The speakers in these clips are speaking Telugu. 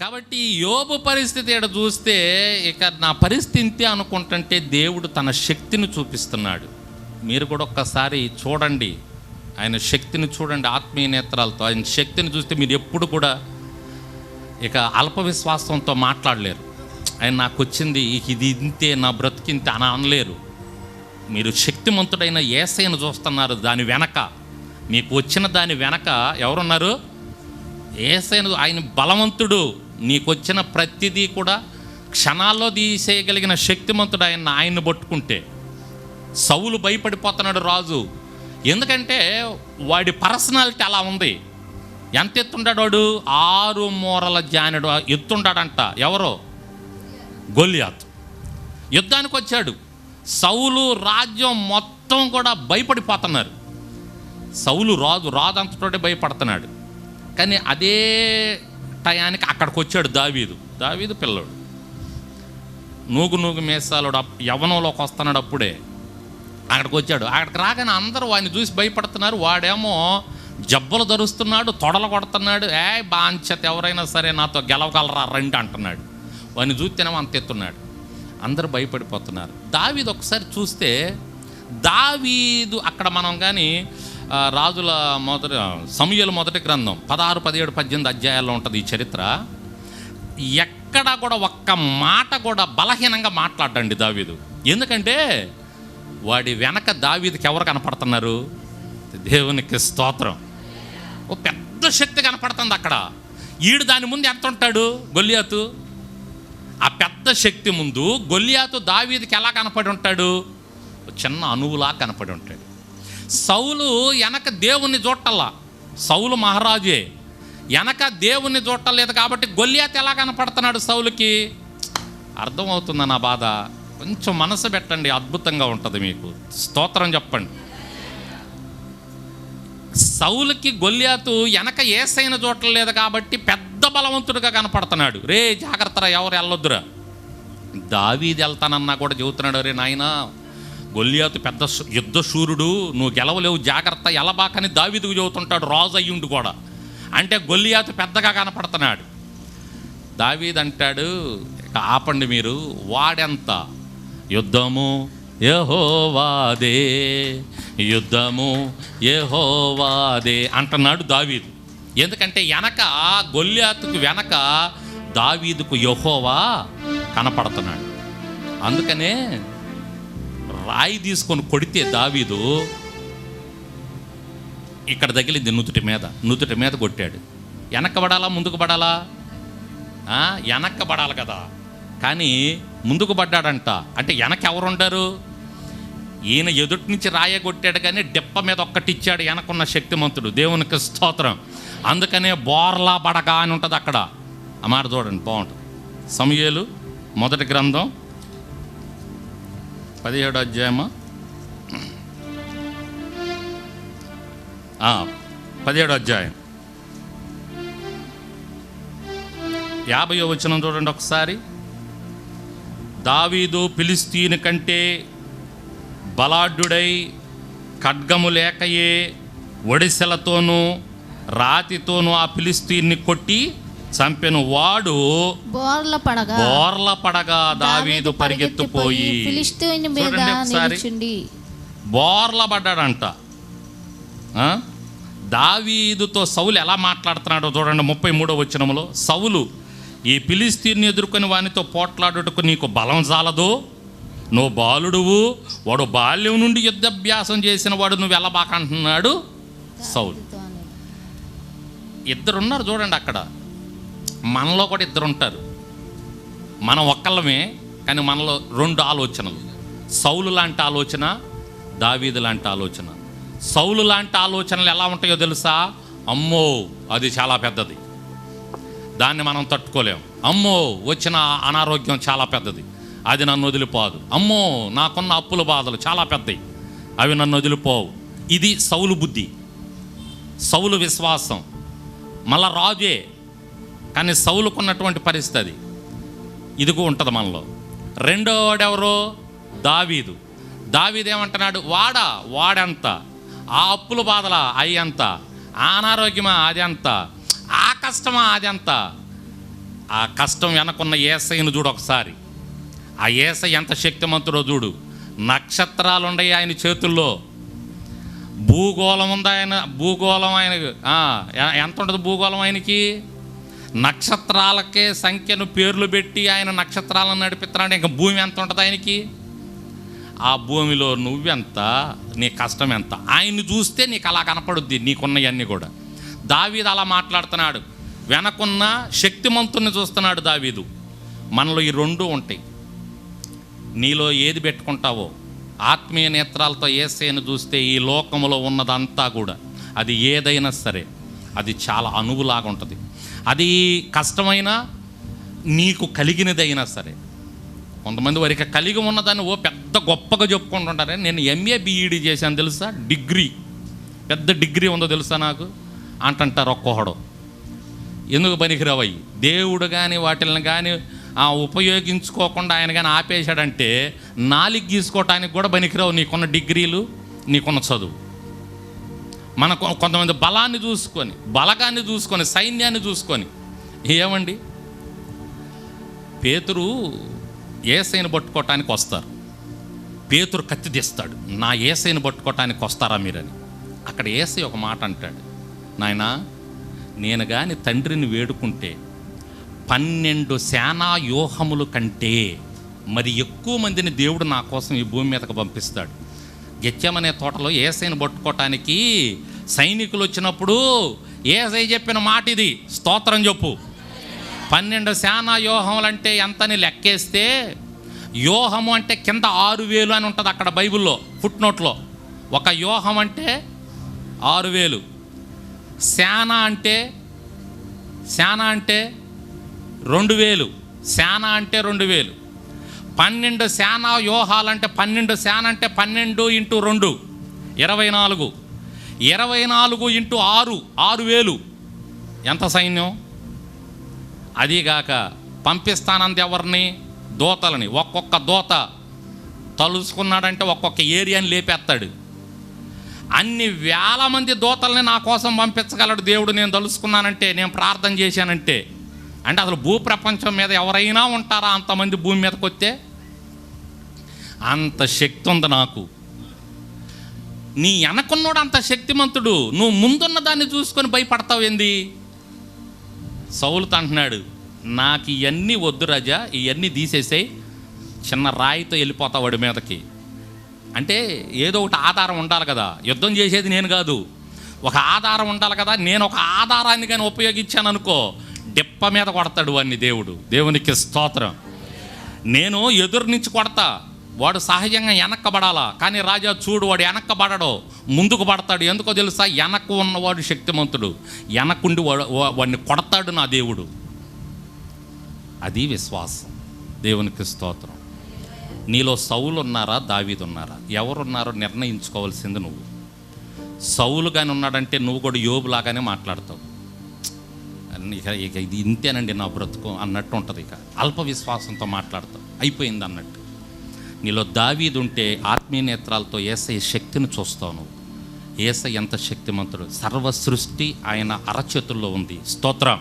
కాబట్టి యోబు పరిస్థితి ఇక్కడ చూస్తే ఇక నా పరిస్థితి ఇంతే అనుకుంటుంటే దేవుడు తన శక్తిని చూపిస్తున్నాడు. మీరు కూడా ఒక్కసారి చూడండి. ఆయన శక్తిని చూడండి ఆత్మీయ నేత్రాలతో. ఆయన శక్తిని చూస్తే మీరు ఎప్పుడు కూడా ఇక అల్ప విశ్వాసంతో మాట్లాడలేరు. ఆయన నాకు వచ్చింది ఇది ఇంతే నా బ్రతికింతే అని అనలేరు. మీరు శక్తిమంతుడైన ఏసైను చూస్తున్నారు దాని వెనక. మీకు వచ్చిన దాని వెనక ఎవరున్నారు? ఏసైన ఆయన బలవంతుడు. నీకొచ్చిన ప్రతిదీ కూడా క్షణాల్లో తీసేయగలిగిన శక్తిమంతుడు ఆయన ఆయన్ని పట్టుకుంటే సవులు భయపడిపోతున్నాడు రాజు. ఎందుకంటే వాడి పర్సనాలిటీ అలా ఉంది. ఎంత ఎత్తుంటాడు వాడు? ఆరు మూరల జానుడు. ఎత్తుంటాడంట. ఎవరో? గొల్లియాత్. యుద్ధానికి వచ్చాడు. సౌలు రాజ్యం మొత్తం కూడా భయపడిపోతున్నారు. సౌలు రాజు రాజు అంతటోటే భయపడుతున్నాడు. కానీ అదే టయానికి అక్కడికి వచ్చాడు దావీదు. దావీదు పిల్లోడు. నూగు నూగు మేసాలుడు యవనంలోకి యవ్వనంలోకి వస్తున్నాడు అప్పుడే. అక్కడికి వచ్చాడు అక్కడికి రాగానే అందరూ వాడిని చూసి భయపడుతున్నారు. వాడేమో జబ్బలు ధరుస్తున్నాడు తొడలు కొడుతున్నాడు. ఏ బాంచత ఎవరైనా సరే నాతో గెలవగలరా రండి అంటున్నాడు. వాడిని చూస్తేనేమో అంత ఎత్తున్నాడు. అందరూ భయపడిపోతున్నారు. దావీదు ఒకసారి చూస్తే దావీదు అక్కడ మనం కానీ రాజుల మొదటి సమయలు మొదటి గ్రంథం పదహారు పదిహేడు పద్దెనిమిది అధ్యాయాల్లో ఉంటుంది ఈ చరిత్ర. ఎక్కడ కూడా ఒక్క మాట కూడా బలహీనంగా మాట్లాడండి దావీదు. ఎందుకంటే వాడి వెనక దావీదికి ఎవరు కనపడుతున్నారు? దేవునికి స్తోత్రం. ఓ పెద్ద శక్తి కనపడుతుంది అక్కడ. ఈడు దాని ముందు ఎంత ఉంటాడు? గొల్లియాతు. ఆ పెద్ద శక్తి ముందు గొల్లియాతు దావీదికి ఎలా కనపడి ఉంటాడు? చిన్న అణువులా కనపడి ఉంటాడు. సౌలు వెనక దేవుణ్ణి చూడటల్లా? సౌలు మహారాజే వెనక దేవుణ్ణి చూడటలేదు కాబట్టి గొల్లియాత్ ఎలా కనపడుతున్నాడు సౌలుకి? అర్థమవుతుందా నా బాధ? కొంచెం మనసు పెట్టండి అద్భుతంగా ఉంటుంది మీకు. స్తోత్రం చెప్పండి. సౌలుకి గొల్లియాతు వెనక ఏసైన చూడలేదు కాబట్టి పెద్ద బలవంతుడిగా కనపడుతున్నాడు. రే జాగ్రత్తరా ఎవరు వెళ్ళొద్దురా? దావీది వెళ్తానన్నా కూడా చెబుతున్నాడు రే నాయనా గొల్లియాతు పెద్ద యుద్ధ సూర్యుడు నువ్వు గెలవలేవు జాగ్రత్త ఎలబాకని దావీదుకు చెబుతుంటాడు రాజు అయ్యుండు కూడా. అంటే గొల్లియాతు పెద్దగా కనపడుతున్నాడు. దావీద్ అంటాడు ఆపండి మీరు వాడెంత? యుద్ధము యహోవాదే యుద్ధము యహోవాదే అంటున్నాడు దావీదు. ఎందుకంటే వెనక గొల్లియాతుకు వెనక దావీదుకు యహోవా కనపడుతున్నాడు. అందుకనే రాయి తీసుకొని కొడితే దావీదు ఇక్కడ తగిలింది నుదుటి మీద నుదుటి మీద కొట్టాడు. వెనక పడాలా ముందుకు పడాలా? ఆ, వెనక్క పడాలి కదా. కానీ ముందుకు పడ్డాడంట. అంటే వెనక ఎవరుంటారు ఈయన ఎదుటి నుంచి రాయ కొట్టాడు కానీ డెప్ప మీద ఒక్కటిచ్చాడు వెనకున్న శక్తిమంతుడు. దేవునికి స్తోత్రం. అందుకనే బోర్లా బడగా అని ఉంటుంది అక్కడ. అమారు చూడండి బాగుంటుంది. సమయలు మొదటి గ్రంథం పదిహేడు అధ్యాయమా. పదిహేడు అధ్యాయం. యాభై వచనం చూడండి ఒకసారి. దావీదు ఫిలిస్తీన్ కంటే బలాఢ్యుడై ఖడ్గము లేకయే ఒడిసెలతోనూ రాతితోనూ ఆ ఫిలిస్తీన్ని కొట్టి చంపెను వాడు బోర్ల పడగా. బోర్ల పడగా దావీదు పరిగెత్తుపోయి ఫిలిస్తీన్ మీద చూడండి ఒకసారి. నిలుచుండి. బోర్ల పడ్డాడంట? దావీదుతో సౌలు ఎలా మాట్లాడుతున్నాడో చూడండి ముప్పై మూడో వచనములో. సౌలు ఈ పిలిస్తీన్ని ఎదుర్కొని వానితో పోట్లాడుటకు నీకు బలం చాలదు నువ్వు బాలుడువు. వాడు బాల్యం నుండి యుద్ధాభ్యాసం చేసిన వాడు నువ్వు ఎలా బాకంటున్నాడు సౌలు ఇద్దరున్నారు చూడండి అక్కడ. మనలో కూడా ఇద్దరు ఉంటారు మనం ఒక్కళ్ళమే కానీ మనలో రెండు ఆలోచనలు. సౌలు లాంటి ఆలోచన దావీదు లాంటి ఆలోచన. సౌలు లాంటి ఆలోచనలు ఎలా ఉంటాయో తెలుసా? అమ్మో అది చాలా పెద్దది. దాన్ని మనం తట్టుకోలేం. అమ్మో వచ్చిన అనారోగ్యం చాలా పెద్దది. అది నన్ను వదిలిపోదు. అమ్మో నాకున్న అప్పుల బాధలు చాలా పెద్దవి అవి నన్ను వదిలిపోవు. ఇది సౌలు బుద్ధి. సౌలు విశ్వాసం. మళ్ళా రాజే కానీ సౌలుకున్నటువంటి పరిస్థితి అది. ఇదిగో ఉంటుంది మనలో. రెండో వాడెవరో? దావీదు. దావీదు ఏమంటున్నాడు? వాడా వాడంత? ఆ అప్పుల బాధల అయ్యంత? ఆ అనారోగ్యమా అది అంత ఆ కష్టమా అది అంత ఆ కష్టం వెనకున్న ఏసైను చూడు ఒకసారి. ఆ ఏసై ఎంత శక్తిమంతుడో చూడు. నక్షత్రాలు ఉన్నాయి ఆయన చేతుల్లో. భూగోళం ఉంది ఆయన భూగోళం ఆయన ఎంత ఉంటుంది భూగోళం ఆయనకి? నక్షత్రాలకే సంఖ్యను పేర్లు పెట్టి ఆయన నక్షత్రాలను నడిపిస్తున్నాడు ఇంకా భూమి ఎంత ఉంటుంది ఆయనకి? ఆ భూమిలో నువ్వెంత నీ కష్టం ఎంత? ఆయన్ని చూస్తే నీకు అలా కనపడుద్ది నీకున్నవన్నీ కూడా. దావీదు అలా మాట్లాడుతున్నాడు. వెనకున్న శక్తిమంతుని చూస్తున్నాడు దావీదు. మనలో ఈ రెండు ఉంటాయి. నీలో ఏది పెట్టుకుంటావో ఆత్మీయ నేత్రాలతో ఏసేను చూస్తే ఈ లోకములో ఉన్నదంతా కూడా అది ఏదైనా సరే అది చాలా అనువులాగా ఉంటుంది అది కష్టమైనా నీకు కలిగినదైనా సరే. కొంతమంది వారికి కలిగి ఉన్నదాన్ని ఓ పెద్ద గొప్పగా చెప్పుకుంటుంటారే. నేను ఎంఏ బీఈడి చేశాను తెలుసా? డిగ్రీ. పెద్ద డిగ్రీ ఉందో తెలుసా నాకు? అంటుంటారు ఒక్కొక్కడు. ఎందుకు పనికిరావయ్యి? దేవుడు కానీ వాటిని కానీ ఆ ఉపయోగించుకోకుండా ఆయన కానీ ఆపేశాడంటే నాలుగు గీసుకోవటానికి కూడా పనికిరావు నీకున్న డిగ్రీలు నీకున్న చదువు. మన కొంతమంది బలాన్ని చూసుకొని బలగాన్ని చూసుకొని సైన్యాన్ని చూసుకొని. ఏమండి? పేతురు ఏసైని పట్టుకోవటానికి వస్తారు. పేతురు కత్తి తీస్తాడు. నా ఏసైని పట్టుకోవటానికి వస్తారా మీరని. అక్కడ ఏసై ఒక మాట అంటాడు. నాయనా నేను కానీ తండ్రిని వేడుకుంటే పన్నెండు సేనా వ్యూహములు కంటే మరి ఎక్కువ మందిని దేవుడు నా కోసం ఈ భూమి మీదకు పంపిస్తాడు. గెచ్చమనే తోటలో ఏసైని పట్టుకోవటానికి సైనికులు వచ్చినప్పుడు ఏసై చెప్పిన మాట ఇది స్తోత్రం చెప్పు. పన్నెండు సేనా వ్యూహములు అంటే ఎంతని లెక్కేస్తే వ్యూహము అంటే కింద ఆరు వేలు అని ఉంటుంది అక్కడ బైబిల్లో ఫుట్ నోట్లో ఒక వ్యూహం అంటే ఆరు వేలు. శానా అంటే శానా అంటే రెండు వేలు. శానా అంటే రెండు వేలు. పన్నెండు శానా వ్యూహాలంటే పన్నెండు శాన అంటే పన్నెండు ఇంటూ రెండు ఇరవై నాలుగు. ఇరవై నాలుగు ఇంటూ ఆరు ఆరు వేలు. ఎంత సైన్యం? అదీగాక పంపిస్తానంది ఎవరిని దోతలని. ఒక్కొక్క దోత తలుసుకున్నాడంటే ఒక్కొక్క ఏరియాని లేపేస్తాడు. అన్ని వేల మంది దోతల్ని నా కోసం పంపించగలడు దేవుడు నేను తలుసుకున్నానంటే నేను ప్రార్థన చేశానంటే. అంటే అసలు భూప్రపంచం మీద ఎవరైనా ఉంటారా అంతమంది భూమి మీదకి వస్తే అంత శక్తి ఉంది నాకు. నీ వెనకున్నోడు అంత శక్తిమంతుడు నువ్వు ముందున్న దాన్ని చూసుకొని భయపడతావు ఏంది? సౌలుతో అంటున్నాడు నాకు ఇవన్నీ వద్దు రాజా ఇవన్నీ తీసేసే చిన్న రాయితో వెళ్ళిపోతా వాడి మీదకి. అంటే ఏదో ఒకటి ఆధారం ఉండాలి కదా యుద్ధం చేసేది నేను కాదు. ఒక ఆధారం ఉండాలి కదా నేను ఒక ఆధారాన్ని కానీ ఉపయోగించాను అనుకో డిప్ప మీద కొడతాడు వాడిని దేవుడు. దేవునికి స్తోత్రం. నేను ఎదురు నుంచి కొడతా వాడు సహజంగా వెనక్కబడాలా? కానీ రాజా చూడు వాడు వెనక్కబడడు. ముందుకు పడతాడు. ఎందుకో తెలుసా? వెనక్కు ఉన్నవాడు శక్తిమంతుడు. వెనక్కుండి వాడు వాడిని కొడతాడు నా దేవుడు. అది విశ్వాసం. దేవునికి స్తోత్రం. నీలో సౌలు ఉన్నారా దావీదు ఉన్నారా ఎవరున్నారో నిర్ణయించుకోవాల్సింది నువ్వు. సౌలు కానీ ఉన్నాడంటే నువ్వు కూడా యోబులాగానే మాట్లాడతావు. ఇక ఇక ఇది ఇంతేనండి నా బ్రతుకు అన్నట్టు ఉంటుంది ఇక. అల్ప విశ్వాసంతో మాట్లాడతావు. అయిపోయింది అన్నట్టు. నీలో దావీదుంటే ఆత్మీయ నేత్రాలతో ఏసై శక్తిని చూస్తావు నువ్వు. ఏసై ఎంత శక్తిమంతుడు. సర్వ సృష్టి ఆయన అరచేతుల్లో ఉంది. స్తోత్రం.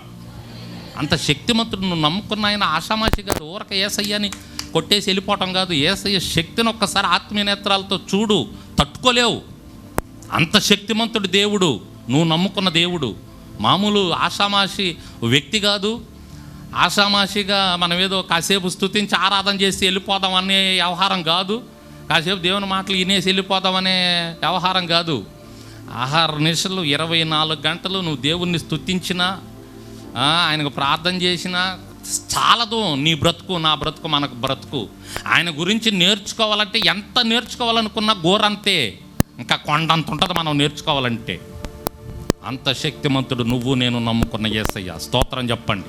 అంత శక్తిమంతుడు నువ్వు నమ్ముకున్న ఆయన ఆషామాషి గారు ఊరక ఏసయ్యని కొట్టేసి వెళ్ళిపోవటం కాదు. ఏసయ్య శక్తిని ఒక్కసారి ఆత్మీయ నేత్రాలతో చూడు తట్టుకోలేవు. అంత శక్తిమంతుడు దేవుడు. నువ్వు నమ్ముకున్న దేవుడు. మామూలు ఆషామాషి వ్యక్తి కాదు. ఆషామాషిగా మనం ఏదో కాసేపు స్తుతించి ఆరాధన చేసి వెళ్ళిపోదాం అనే వ్యవహారం కాదు. కాసేపు దేవుని మాటలు వినేసి వెళ్ళిపోదామనే వ్యవహారం కాదు. ఆహార నిశలు ఇరవై నాలుగు గంటలు నువ్వు దేవుణ్ణి స్థుతించినా ఆయనకు ప్రార్థన చేసినా చాలదు. నీ బ్రతుకు నా బ్రతుకు మనకు బ్రతుకు. ఆయన గురించి నేర్చుకోవాలంటే ఎంత నేర్చుకోవాలనుకున్నా గోరంతే. ఇంకా కొండంత ఉంటుంది మనం నేర్చుకోవాలంటే. అంత శక్తిమంతుడు నువ్వు నేను నమ్ముకున్న యేసయ్య స్తోత్రం చెప్పండి.